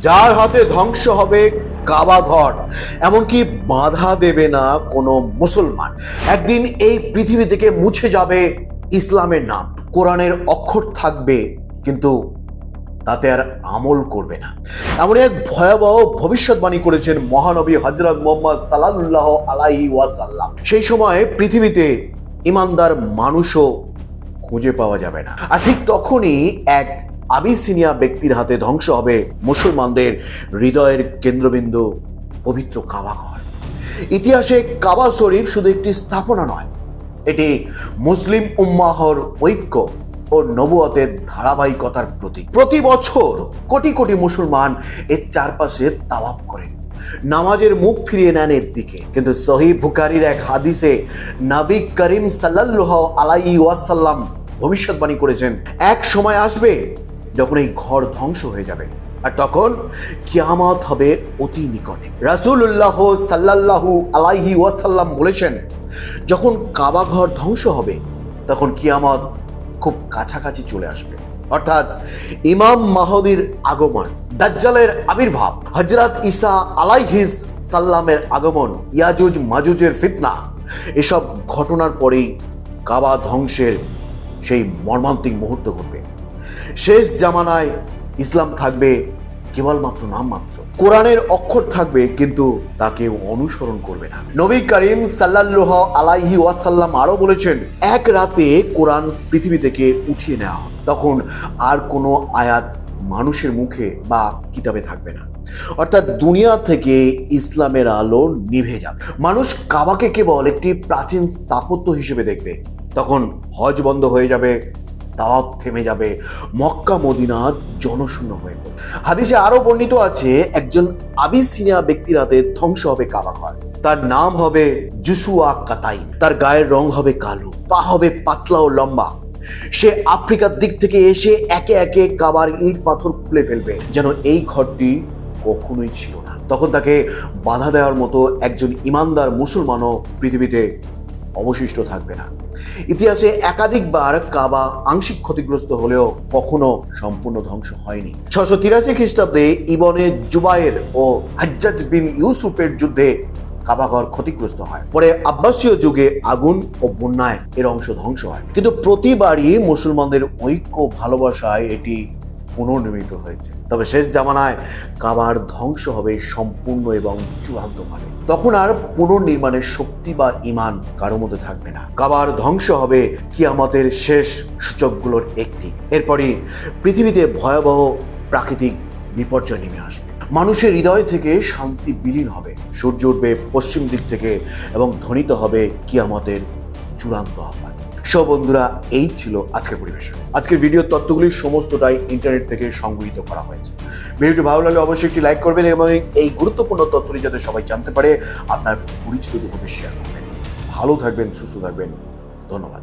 যার হাতে ধ্বংস হবে কাবা ঘর। এমনকি বাধা দেবে না কোনো মুসলমান। একদিন এই পৃথিবী থেকে মুছে যাবে ইসলামের নাম। কোরআনের অক্ষর থাকবে, কিন্তু তাতে আর আমল করবে না। এমন এক ভয়াবহ ভবিষ্যৎবাণী করেছেন মহানবী হজরত মোহাম্মদ সাল্লাল্লাহ আলাইহি ওয়াসাল্লাম। সেই সময় পৃথিবীতে ইমানদার মানুষও খুঁজে পাওয়া যাবে না। আর ঠিক তখনই এক আবিসিনিয়া ব্যক্তির হাতে ধ্বংস হবে মুসলমানদের হৃদয়ের কেন্দ্রবিন্দু পবিত্র কাবাঘর ইতিহাসে কাবা শরীফ শুধু একটি স্থাপনা নয়, এটি মুসলিম উম্মাহর ঐক্য ও নবুয়তের ধারাবাহিকতার প্রতীক। প্রতি বছর কোটি কোটি মুসলমান এর চারপাশে তাওয়াব করেন। নামাজের মুখ ফিরিয়ে নেন এর দিকে। কিন্তু সহি বুকারির এক হাদিসে নাবিক করিম সাল্লাল্লাহু আলাই ওয়াসাল্লাম ভবিষ্যৎবাণী করেছেন, এক সময় আসবে যখন এই ঘর ধ্বংস হয়ে যাবে। আর তখন কিয়ামত হবে অতি নিকটে। রাসূলুল্লাহ সাল্লাল্লাহু আলাইহি ওয়াসাল্লাম বলেছেন, যখন কাবা ঘর ধ্বংস হবে, তখন কিয়ামত খুব কাছাকাছি চলে আসবে। অর্থাৎ ইমাম মাহদির আগমন, দাজ্জালের আবির্ভাব হজরত ইসা আলাইহিস সাল্লামের আগমন, ইয়াজুজ মাজুজের ফিতনা, এসব ঘটনার পরেই কাবা ধ্বংসের সেই মর্মান্তিক মুহূর্ত ঘটবে। শেষ জামানায় ইসলাম থাকবে কেবলমাত্র নামমাত্র। কোরআনের অক্ষর থাকবে, কিন্তু তাকে অনুসরণ করবে না। নবী করিম সাল্লাল্লাহু আলাইহি ওয়াসাল্লাম আরও বলেছেন, এক রাতে কোরআন পৃথিবী থেকে উঠিয়ে নেওয়া হয় তখন আর কোনো আয়াত মানুষের মুখে বা কিতাবে থাকবে না। অর্থাৎ দুনিয়া থেকে ইসলামের আলো নিভে যাবে। মানুষ কাবাকে কেবল একটি প্রাচীন স্থাপত্য হিসেবে দেখবে। তখন হজ বন্ধ হয়ে যাবে দাওয়াত থেমে যাবে। মক্কা মদিনা জনশূন্য হয়ে পড়বে। হাদিসে আরও বর্ণিত আছে, একজন আবিসিনিয়া ব্যক্তির হাতে ধ্বংস হবে কাবাঘর তার নাম হবে জুসুয়া কাতাইন তার গায়ের রং হবে কালো। পা হবে পাতলা ও লম্বা। সে আফ্রিকার দিক থেকে এসে একে একে কাবার ইট পাথর খুলে ফেলবে, যেন এই ঘরটি কখনোই ছিল না। তখন তাকে বাধা দেওয়ার মতো একজন ইমানদার মুসলমানও পৃথিবীতে অবশিষ্ট থাকবে না। ইতিহাসে একাধিকবার কাবা আংশিক ক্ষতিগ্রস্ত হলেও কখনো সম্পূর্ণ ধ্বংস হয়নি। ছশো তিরাশি খ্রিস্টাব্দে ইবনে জুবায়ের ও হাজ্জাজ বিন ইউসুফের যুদ্ধে কাবাঘর ক্ষতিগ্রস্ত হয়। পরে আব্বাসীয় যুগে আগুন ও বন্যায় এর অংশ ধ্বংস হয়। কিন্তু প্রতিবারই মুসলমানদের ঐক্য ভালোবাসায় এটি পুনর্নির্মিত হয়েছে। তবে শেষ জামানায় কাবার ধ্বংস হবে সম্পূর্ণ এবং চূড়ান্ত চূড়ান্তভাবে তখন আর পুনর্নির্মাণের শক্তি বা ইমান কারও মধ্যে থাকবে না। কাবার ধ্বংস হবে কিয়ামতের শেষ সূচকগুলোর একটি। এরপরই পৃথিবীতে ভয়াবহ প্রাকৃতিক বিপর্যয় নেমে আসবে। মানুষের হৃদয় থেকে শান্তি বিলীন হবে। সূর্য উঠবে পশ্চিম দিক থেকে এবং ধ্বনিত হবে কিয়ামতের চূড়ান্ত আহ্বান। সব বন্ধুরা, এই ছিল আজকের পরিবেশন। আজকের ভিডিওর তথ্যগুলি সমস্তটাই ইন্টারনেট থেকে সংগৃহীত করা হয়েছে। ভিডিওটি ভালো লাগলে অবশ্যই একটি লাইক করবেন এবং এই গুরুত্বপূর্ণ তথ্যটি যাতে সবাই জানতে পারে, আপনার পরিচিত শেয়ার করবেন। ভালো থাকবেন, সুস্থ থাকবেন। ধন্যবাদ।